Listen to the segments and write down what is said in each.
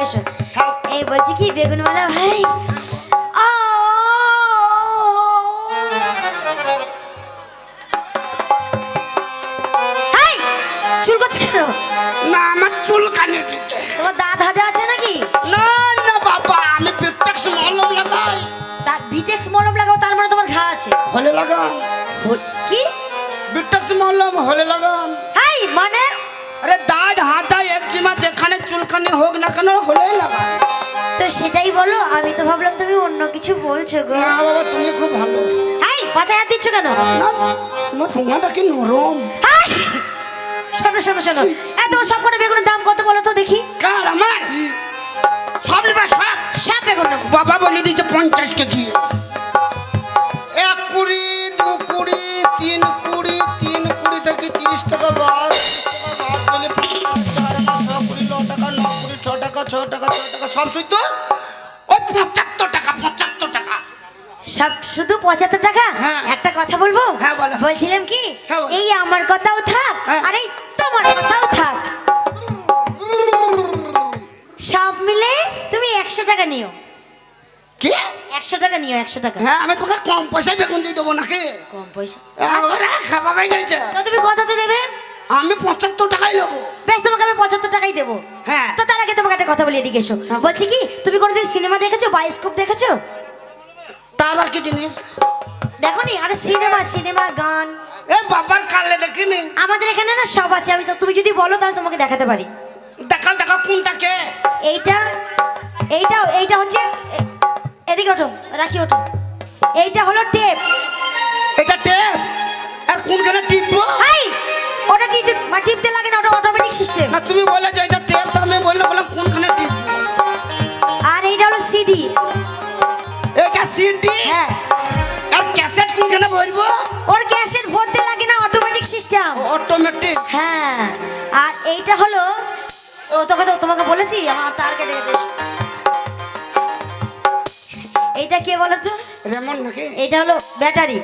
এসো। এই বলছি কি বেগুনওয়ালা ভাই? চুল করছে কেন? না আমার চুল কানে উঠেছে। তোমার দাঁত হাজা আছে নাকি? না না বাবা আমি পেটটাক্স মলম লাগাই। তা- বিটেক্স মলম লাগাও তার মানে তোমার ঘা আছে। হলে লাগাম কি? বিটক্স মলম হলে লাগাম হাই মানে? আরে দাঁত হাতা একজিমা যেখানে হোক না কেন হলে লাগা তো সেটাই বলো আমি তো ভাবলাম তুমি অন্য কিছু বলছো গো। না বাবা তুমি খুব ভালো। হাই পাঁচায় হাত দিচ্ছ কেন? না তোমার ঠোঙাটা কি নরম? হাই! শোনো শোনো শোনো। এত সব করে বেগুনের দাম কত বলো? পঁচাত্তর টাকা? হ্যাঁ। একটা কথা বলব? হ্যাঁ, বলো। বলছিলাম কি? হ্যাঁ, এই আমার কথাও থাক। আর এই তোমার কথাও থাক। সব মিলে তুমি একশো টাকা নিও। কি? একশো টাকা নিও একশো টাকা। হ্যাঁ আমি তোকে কম পয়সায় বেগুন দিয়ে দেবো নাকি? কম পয়সা? পাই যাইছে তুমি কততে দেবে? আমি পঁচাত্তর টাকাই নেব। বেশ তোমাকে আমি পঁচাত্তর টাকাই দেবো। হ্যাঁ। তো তার আগে তোমাকে একটা কথা বলি এদিকে এসো। বলছি কি তুমি কোনোদিন সিনেমা দেখেছ বায়োস্কোপ দেখেছ? তা আবার কি জিনিস? দেখো নি আরে সিনেমা সিনেমা গান। এ বাবার কালে দেখিনি। আমাদের এখানে না সব আছে আমি তো তুমি যদি বলো তাহলে তোমাকে দেখাতে পারি। দেখাও দেখাও কোনটাকে এইটা এইটা এইটা হচ্ছে এদিকে ওঠো রাখি ওঠো। এইটা হলো টেপ। এটা টেপ? আর কোনখানে টিপবো? হাই ওটা টিপ বা টিপতে লাগে না ওটা অটোমেটিক সিস্টেম না তুমি বলে যে এটা টেপ তো আমি বললে বললাম কোনখানে টিপবো? আর এইটা হলো সিডি। সিডি হ্যাঁ। আর ক্যাসেট কোনখানে ভরবো? ওর ক্যাশেট ভরতে লাগে না অটোমেটিক সিস্টেম অটোমেটিক হ্যাঁ। আর এইটা হলো ও তোকে তো তোমাকে বলেছি আমার তার কেটে গেছে। এইটা কে বলো তো রেমন নাকি? এইটা হলো ব্যাটারি।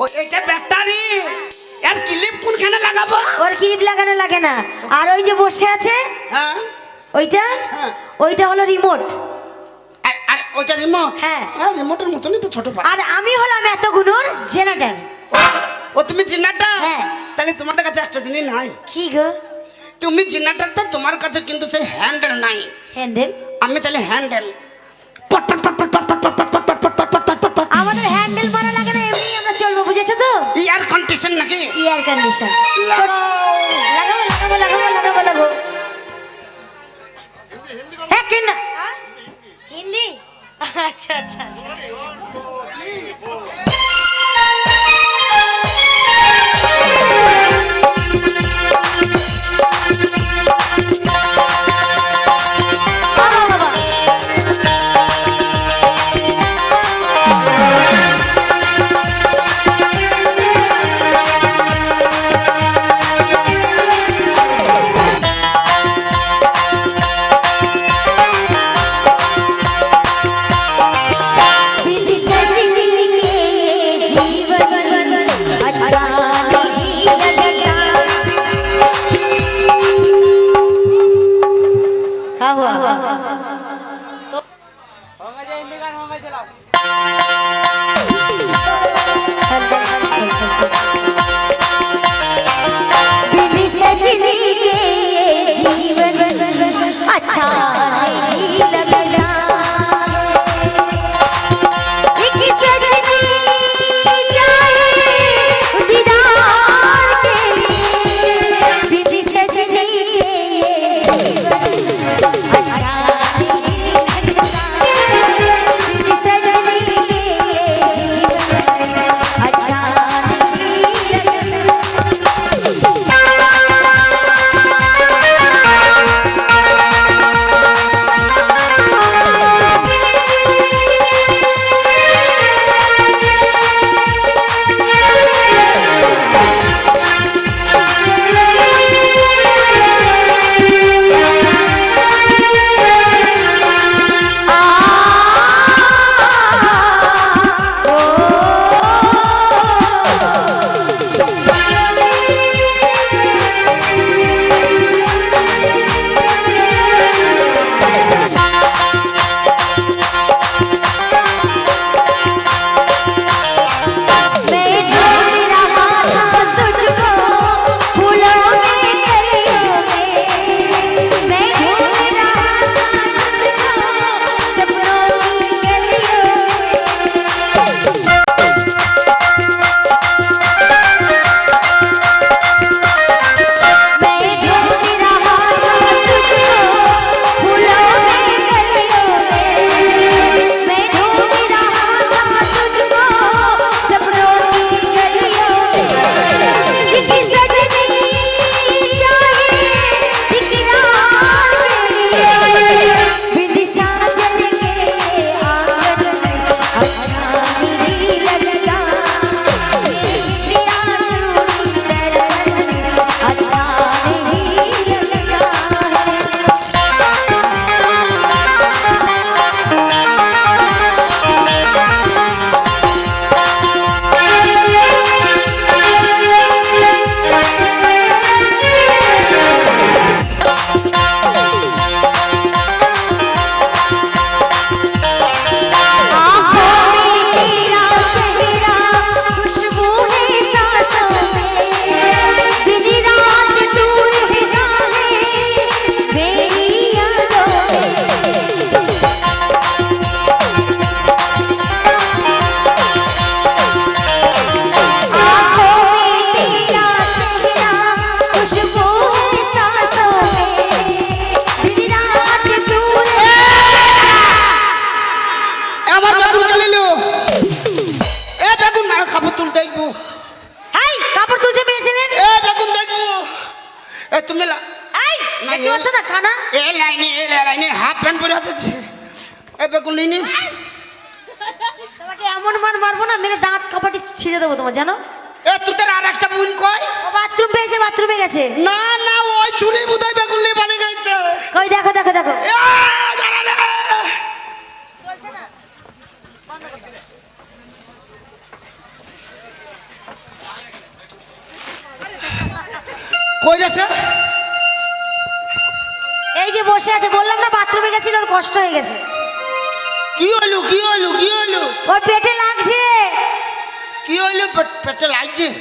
ও এটা ব্যাটারি? আর ক্লিপ কোনখানে লাগাবো? ওর ক্লিপ লাগানো লাগে না। আর ওই যে বসে আছে হ্যাঁ। ওইটা? হ্যাঁ। ওইটা হলো রিমোট ওটা রিমোট হ্যাঁ হ্যাঁ রিমোটের মতনই তো ছোট আর আমি হলাম এত গুণর জেনারেটর ও তুমি জেনারেটর হ্যাঁ তাহলে তোমার কাছে একটা জিনিস নাই কি গো তুমি জেনারেটর তো তোমার কাছে কিন্তু সেই হ্যান্ডেল নাই হ্যান্ডেল আমি তাহলে হ্যান্ডেল আমাদের হ্যান্ডেল মারা লাগে না এমনি আমরা চলবো বুঝেছ তো এয়ার কন্ডিশন নাকি এয়ার কন্ডিশন লাগাবো লাগাবো লাগাবো লাগাবো লাগাবো হ্যাঁ কিনা আচ্ছা আচ্ছা আচ্ছা। কষ্ট হয়ে গেছে। কি হলো কি হলো কি হলো? ওর পেটে লাগছে। কি হলো পেট- লাগছে?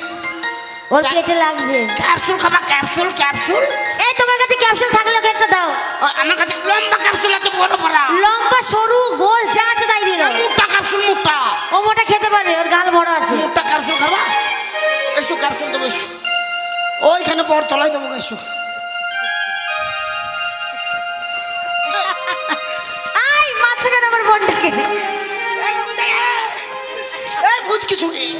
ওর পেটে লাগছে। ক্যাপসুল খাবা ক্যাপসুল ক্যাপসুল? এই তোমার কাছে ক্যাপসুল থাকলে ওকে একটা দাও। আমার কাছে লম্বা ক্যাপসুল আছে বড় বড়। লম্বা সরু গোল যা আছে তাই দিয়ে দাও। মোটা ক্যাপসুল মোটা। ও মোটা খেতে পারবে ওর গাল বড় আছে। মোটা ক্যাপসুল খাবা? এসো ক্যাপসুল দেবো এসো। ওইখানে বড় তলায় দেবো এসো। আমার বোনটাকে এই বুঝ কিছু নেই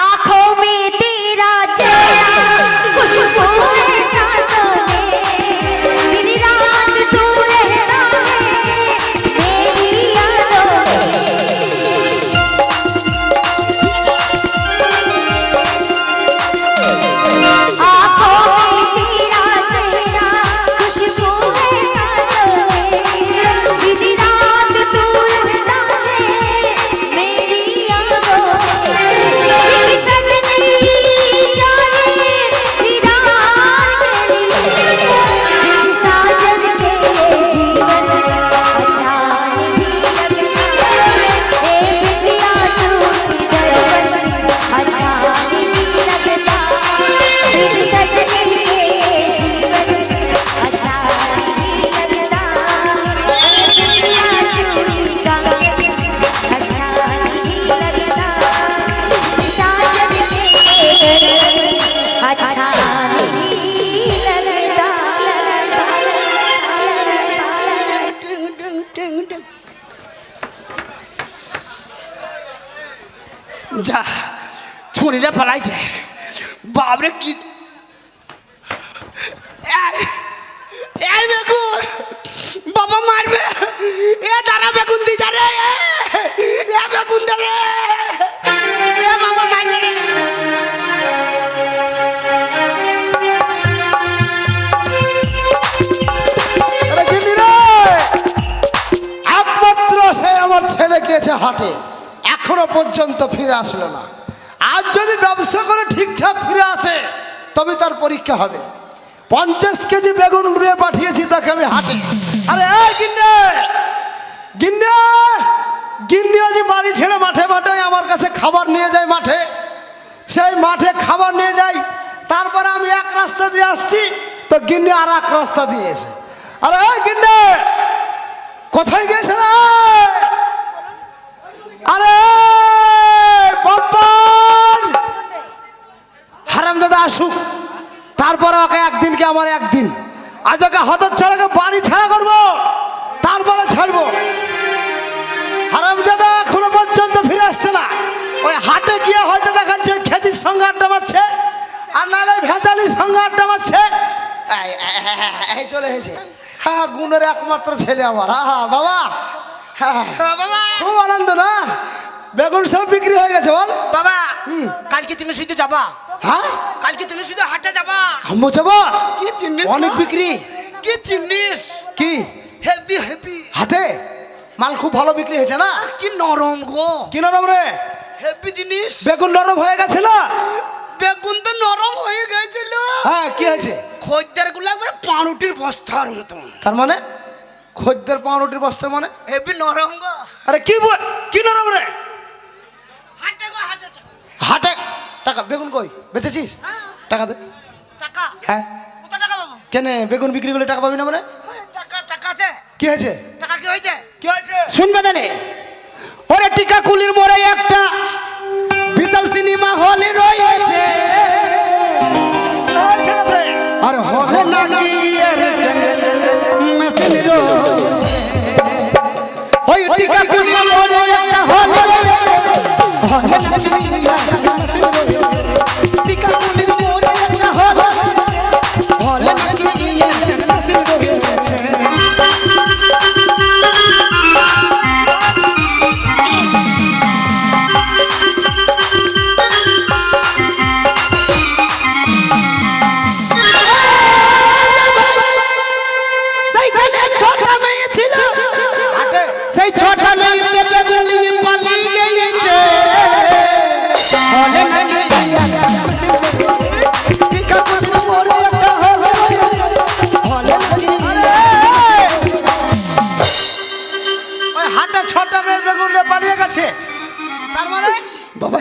आंखों में तेरा चेहरा खुशबू है যা ছুরিটা পালাইছে বাবরে কি এই- বেগুন, বাবা মারবে। এ দাঁড়া বেগুন দি এ বেগুন দে এ বাবা মারবে সে আমার এখনও পর্যন্ত ফিরে আসলো না। আজ যদি ব্যবসা করে ঠিকঠাক ফিরে আসে, তবে তার পরীক্ষা হবে। পঞ্চাশ কেজি বেগুন মুড়িয়ে পাঠিয়েছি, তাকে আমি হাটে। আরে গিন্নে! গিন্নে! গিন্নি আজ বাড়ি ছেড়ে মাঠে মাঠে আমার কাছে খাবার নিয়ে যায় মাঠে। সেই মাঠে খাবার নিয়ে যাই তারপরে আমি এক রাস্তা দিয়ে আসছি, তো গিন্নি আর এক রাস্তা দিয়ে এসে আরে গিন্নি! কোথায় গেছে রে? আরে হারাম দাদা, আসুক। তারপরে ওকে একদিনকে আমার একদিন? আজ ওকে হঠাৎ ছাড়াকে বাড়ি ছাড়া করব, তারপরে ছাড়বো। হারাম দাদা, এখনও পর্যন্ত ফিরে আসছে না। ওই হাটে গিয়ে হয়তো দেখাচ্ছে খেতির সঙ্গে আড্ডা মারছে, আর নাহলে ভেজালির সঙ্গে আড্ডা হ্যাঁ গুণের একমাত্র ছেলে আমার। হ্যাঁ বাবা! খুব আনন্দ না? বেগুন সব বিক্রি হয়ে গেছে বল। বাবা কালকে তুমি শুধু যাবা। হ্যাঁ? কালকে তুমি শুধু হাটে যাবা। আম্মু যাব? কি জিনিস অনেক বিক্রি। কি জিনিস কি? Heavy heavy. হাটে? মাল খুব ভালো বিক্রি হয়েছে না? কি নরম গো। কি নরম রে? হেভি জিনিস। বেগুন নরম হয়ে গেছে না? বেগুন তো নরম হয়ে গেছিল হ্যাঁ কি হয়েছে? খদ্দেরগুলো একবার পাউরুটির বস্তার মতন। তার মানে? খদ্দের পাউরুটির বস্তা মানে? নরম গো। আরে কি বল- কি নরম রে? হাটে গো হাটে হাটে। টাকা বেগুন কই? বেচেছিস? টাকা দে। টাকা? হ্যাঁ। কত টাকা পাবো? কেন বেগুন বিক্রি করলে টাকা পাবি না মানে? টাকা টাকা আছে। কি হয়েছে? টাকা কি হয়েছে? কি হয়েছে? শুনবে জানে ওরে টিকা কুলির মোড়ে একটা বিশাল সিনেমা হলে রয়েছে।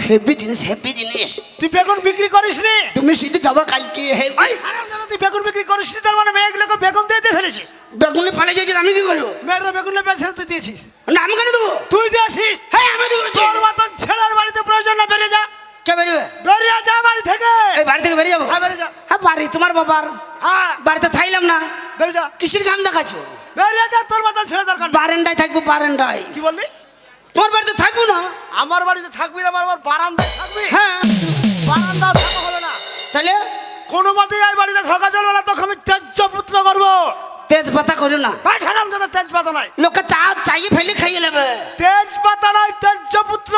হেভি জিনিস হেভি জিনিস। তুই বেগুন বিক্রি করিস নি তুমি শুধু যাবা কালকে হে- হারামজাদা, তুই বেগুন বিক্রি করিস নি তার মানে মেয়েগুলোকে বেগুন দিয়ে দিয়ে ফেলেছিস? বেগুনে পালিয়ে যাচ্ছে আমি কি করব? মেয়েরা বেগুন বেছে তুই দিয়েছিস। না আমি কেন দেবো? তুই দিয়েছিস। হ্যাঁ আমি দেবো তোর মতন ছেলের বাড়িতে প্রয়োজন না বেরিয়ে যা। কে বেরোবে বেরিয়ে যা বাড়ি থেকে। এই বাড়ি থেকে বেরিয়ে যাব? হ্যাঁ বেরিয়ে যা। হ্যাঁ বাড়ি তোমার বাবার। হ্যাঁ। বাড়িতে থাইলাম না। বেরিয়ে যা। কিসের কাম দেখাচ্ছ? বেরিয়ে যা তোর মতন ছেলে দরকার বারেন্ডায় থাকব বারেন্ডায় কি বললি? তোমার বাড়িতে থাকব না? আমার বাড়িতে থাকবি না আমার বারান্দায় থাকবি? হ্যাঁ। বারান্দা থাকা হবে না। তাহলে? কোনো মতেই এই বাড়িতে থাকা চলবে না তোকে আমি তেজ্য পুত্র করব। তেজ পাতা করো না। ঠানাম দাদা তেজপাতা নাই লোকে চা চাইয়ে ফেলে খাইয়ে নেবে। তেজপাতা নাই তেজ্য পুত্র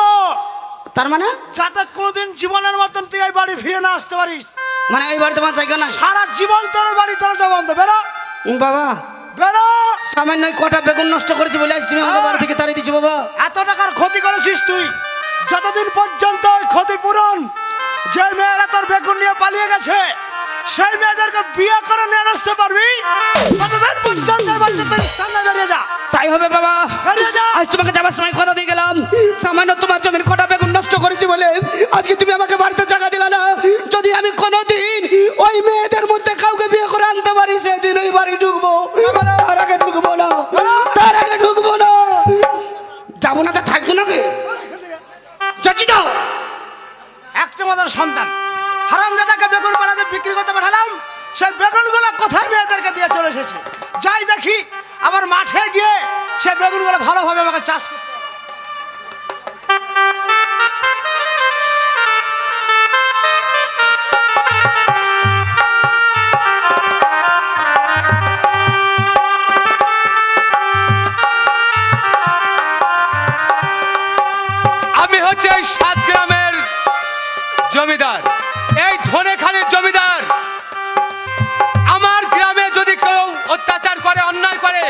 তার মানে? যাতে কোনোদিন জীবনের মতন তুই এই বাড়ি ফিরে না আসতে পারিস। মানে এই বাড়ি তোমার জায়গা না সারা জীবন তোর বাড়ি তোর জবান বেরো উম, বাবা সামান্য কটা বেগুন নষ্ট করেছি বলে আজ তুমি বাড়ি থেকে তাড়িয়ে দিচ্ছ বাবা। এত টাকার ক্ষতি করেছিস তুই। যতদিন পর্যন্ত ক্ষতিপূরণ যে মেয়েরা তোর বেগুন নিয়ে পালিয়ে গেছে সেই মেয়েদেরকে বিয়ে করে নিয়ে আসতে পারবি ততদিন পর্যন্ত সামনে বেরিয়ে যা। তাই হবে বাবা। বেরিয়ে যা। আজ তোমাকে যাবার সময় কথা দিয়ে গেলাম। সামান্য তোমার জমির হচ্ছে সাত গ্রামের জমিদার। এই ধনেখালির জমিদার। আমার গ্রামে যদি কেউ অত্যাচার করে, অন্যায় করে,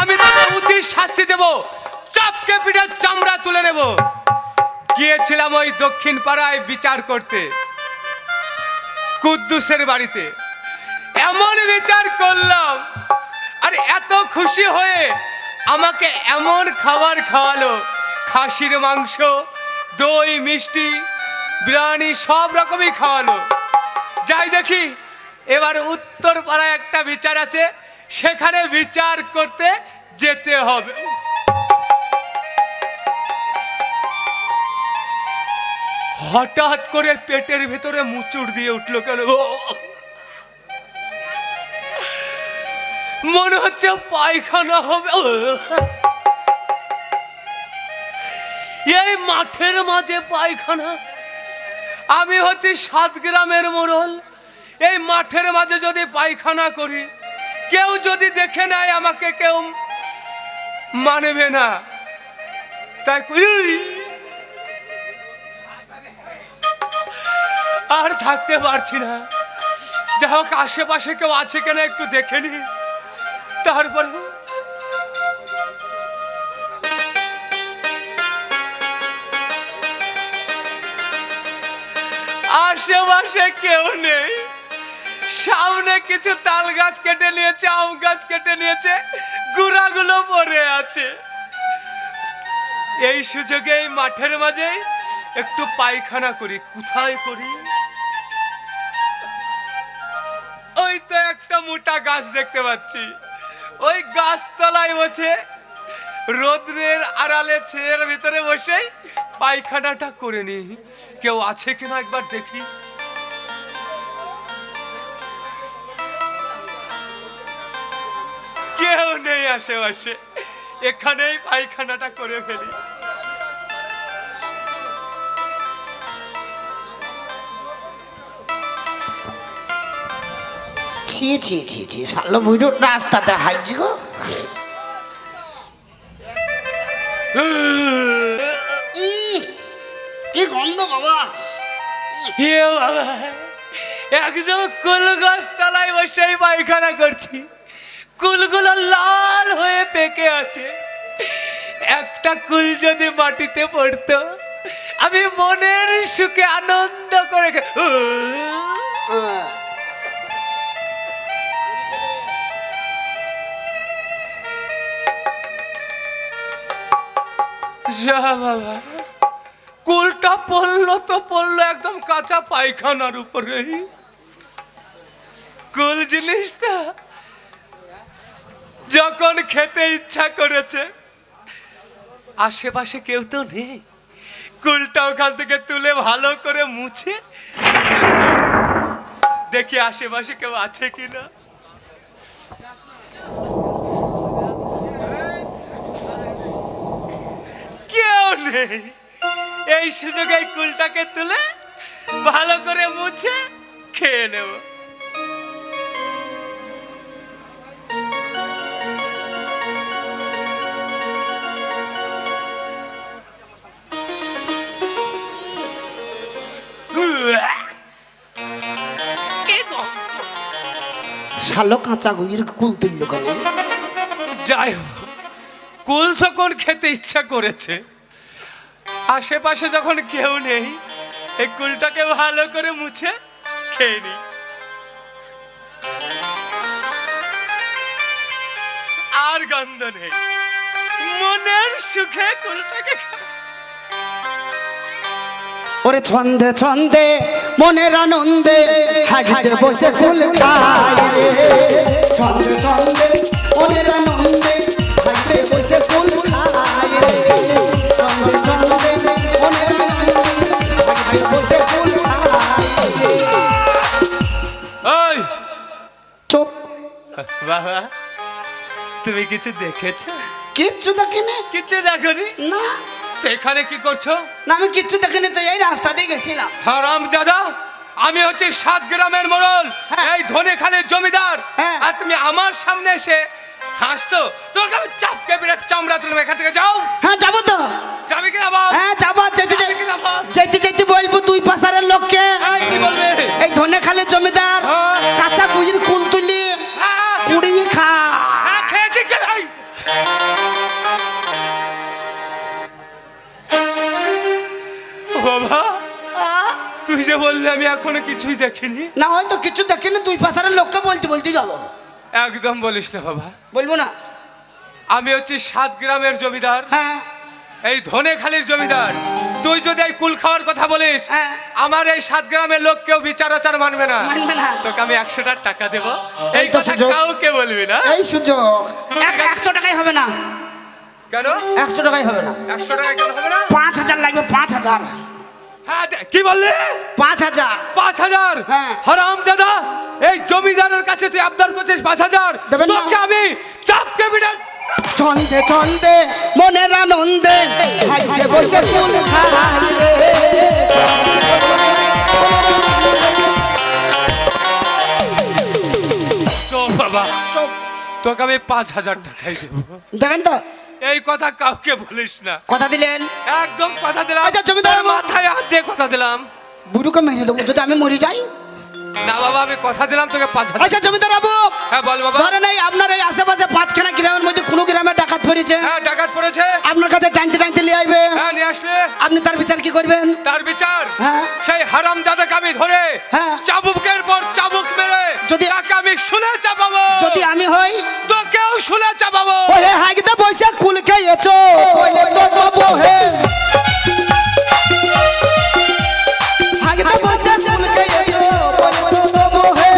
আমি তাকে উচিত শাস্তি দেব। চাপকে পিঠে চামড়া তুলে নেব। গিয়েছিলাম ওই দক্ষিণ পাড়ায় বিচার করতে, কুদ্দুসের বাড়িতে। এমন বিচার করলাম, আর এত খুশি হয়ে আমাকে এমন খাবার খাওয়ালো। খাসির মাংস দই, মিষ্টি, বিরিয়ানি, সব রকমই খাওয়ালো। যাই দেখি, এবার উত্তর পাড়ায় একটা বিচার আছে, সেখানে বিচার করতে যেতে হবে। হঠাৎ করে পেটের ভেতরে মুচুর দিয়ে উঠল কেন? মনে হচ্ছে পায়খানা হবে। এই মাঠের মাঝে পায়খানা। আমি হচ্ছি সাত গ্রামের মোড়ল। এই মাঠের মাঝে যদি পায়খানা করি, কেউ যদি দেখে নেয় আমাকে কেউ মানবে না। তাই আর থাকতে পারছি না। যা হোক, আশেপাশে কেউ আছে কিনা একটু দেখে নি। তারপরে আশেপাশে কেউ নেই। সামনে কিছু তাল গাছ কেটে নিয়েছে, আম গাছ কেটে নিয়েছে, গুড়াগুলো পড়ে আছে। এই সুযোগে মাঠের মাঝে একটু পায়খানা করি। কোথায় করি? ওই তো একটা মোটা গাছ দেখতে পাচ্ছি। ওই গাছতলায় বসে রোদ্রের আড়ালে ছেলের ভিতরে বসেই পায়খানাটা করে নি। কেউ আছে কিনা একবার দেখি। কেউ নেই আশেপাশে। এখানেই পায়খানাটা করে ফেলি। ছি ছি ছি ছি সালো বুড়ো রাস্তাতে হাইজি গো। কি গন্ধ বাবা। হে বাবা একদম কুল গাছ তলায় বসেই পায়খানা করছি কুলগুলো লাল হয়ে পেকে আছে। একটা কুল যদি মাটিতে পড়তো আমি মনের সুখে আনন্দ করে যা বাবা। কুলটা পড়ল তো পড়ল একদম কাঁচা পায়খানার উপরে। কুল জিনিসটা যখন খেতে ইচ্ছা করেছে, আশেপাশে কেউ তো নেই। কুলটা ওখান থেকে তুলে ভালো করে মুছে দেখি আশেপাশে কেউ আছে কিনা কেউ নেই এই সুযোগে এই কুলটাকে তুলে ভালো করে মুছে খেয়ে নেব। কি শালো কাঁচা গুইয়ের কুল তুলল কেন? যাই হোক কুল যখন খেতে ইচ্ছা করেছে? আশেপাশে যখন কেউ নেই, এই কুলটাকে ভালো করে মুছে খেয়ে নি আর গন্ধ নেই। মনের সুখে কুলটাকে ওরে ছন্দে ছন্দে, মনের আনন্দে হাগিতে বসে ফুল খায় রে। ছন্দে ছন্দে, মনের আনন্দে হাগিতে বসে ফুল রে। ছন্দে ছন্দে বাবা তুমি কিছু দেখেছ? কিচ্ছু দেখিনি। কিছু দেখনি? না। তো এখানে কি করছ? না আমি কিচ্ছু দেখিনি তো এই রাস্তা দিয়ে গেছিলাম। হারাম দাদা আমি হচ্ছে সাত গ্রামের মোড়ল হ্যাঁ। এই ধনেখালের জমিদার। হ্যাঁ। আর তুমি আমার সামনে এসে হাসছো। তোমাকে আমি চাপকে বিরাট চামড়া তুলবে এখান থেকে যাও। হ্যাঁ যাব তো। যাবি কিনা বল? হ্যাঁ যাব যেতে যেতে যেতে বলব দুই পাশারের লোককে। কি বলবে? এই ধনে খালে জমিদার যে বললি আমি এখনও কিছুই দেখিনি? না হয়তো কিছু দেখিনি দুই পাশারের লোককে বলতে বলতে যাব। একদম বলিস না বাবা। বলব না। আমি হচ্ছি সাত গ্রামের জমিদার। হ্যাঁ। এই ধনেখালির জমিদার। তুই যদি এই কুল খাওয়ার কথা বলিস হ্যাঁ। আমার এই সাত গ্রামের লোক কেউ বিচার আচার মানবে না। তোকে আমি একশোটা টাকা দেবো। এই কথা। কাউকে বলবি না। এই সুযোগ। এক- একশো টাকাই হবে না। কেন? একশো টাকাই হবে না। একশো টাকা কেন হবে না? পাঁচ হাজার লাগবে পাঁচ হাজার। হ্যাঁ কি বললি? পাঁচ হাজার। পাঁচ হাজার? হ্যাঁ। হারাম দাদা এই জমিদারের কাছে তুই আবদার করছিস পাঁচ হাজার? আমি চাপকে বিড়াল ছন্দে ছন্দে মনের আনন্দে। হাইতে বসে ফুল রে তো বাবা। চুপ। তোকে আমি পাঁচ হাজার টাকাই দেবো। দেবেন তো? এই কথা কাউকে বলিস না। কথা দিলেন? একদম কথা দিলাম। আচ্ছা, জমিদার মাথায় হাত দিয়ে কথা দিলাম। বুড়ুকে মেরে দেবো যদি আমি মরে যাই? না বাবা আমি কথা দিলাম তোকে পাঁচ হাজার। আচ্ছা জমিদার বাবু। হ্যাঁ বল বাবা। ধরেন এই আপনার এই আশেপাশে পাঁচখানা গ্রামের মধ্যে কোনো গ্রামে ডাকাত পড়েছে? হ্যাঁ ডাকাত পড়েছে। আপনার কাছে টাইনতে টাইনতে নিয়ে আইবে হ্যাঁ নিয়ে আসলে। আপনি তার বিচার কি করবেন? তার বিচার? হ্যাঁ। সেই হারাম দাদাকে আমি ধরে হ্যাঁ। চাবুকের পর চাবুক যদি- আমি শুলে চাপাবো। যদি আমি হই তোকেও শুলে চাপাবো। ওহে হাগিতে বৈশা কুল খেয়েছো। বলে তো দেবো হে। হাগিতে বৈশা কুল খেয়েছো বলে তো দেবো হে।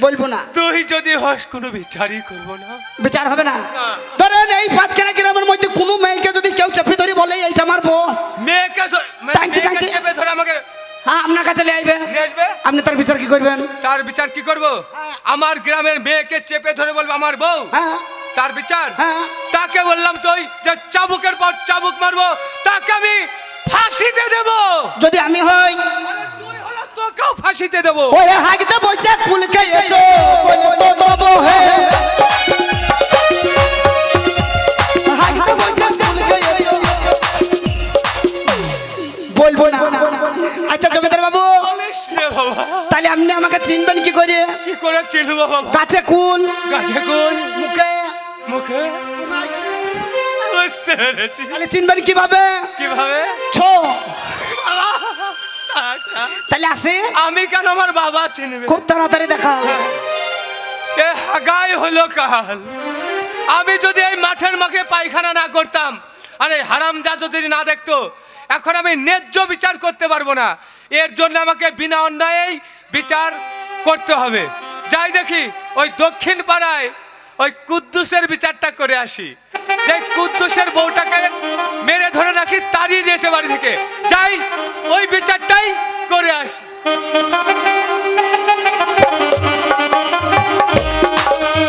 বলব না। তুই যদি হস কোনো বিচারই করব না। বিচার হবে না। না। ধরেন এই পাঁচখানা গ্রামের করবেন? তার বিচার কি করব? আমার গ্রামের মেয়েকে চেপে ধরে বলব আমার বউ? হ্যাঁ। তার বিচার? হ্যাঁ। তাকে বললাম তুই যে চাবুকের পর চাবুক মারবো তাকে আমি ফাঁসিতে দেবো। যদি আমি হই? তোকেও ফাঁসিতে দেবো। ওই হাগতে বসে কুল খেয়েছো বলে তো দেবো হে। বলব না। আচ্ছা জমিদার বাবু। বাবা। আপনি আমাকে চিনবেন কি করে? কি করে চিনবো বাবা? কাছে কুল। গাছে কোন মুখে। মুখে। বুঝতে পেরেছি। তাহলে চিনবেন কীভাবে? কীভাবে? ছো। তাহলে আসে। আমি কেন আমার বাবা চিনবে? খুব তাড়াতাড়ি দেখা হবে। এ হাগাই হলো কাল। আমি যদি এই মাঠের মুখে পায়খানা না করতাম আরে হারাম যা যদি না দেখতো এখন আমি ন্যায্য বিচার করতে পারব না। এর জন্য আমাকে বিনা অন্যায়েই বিচার করতে হবে। যাই দেখি, ওই দক্ষিণ পাড়ায় ওই কুদ্দুসের বিচারটা করে আসি। যে কুদ্দুসের বউটাকে মেরে ধরে রাখি, তাড়িয়ে দিয়েছে বাড়ি থেকে। যাই, ওই বিচারটাই করে আসি।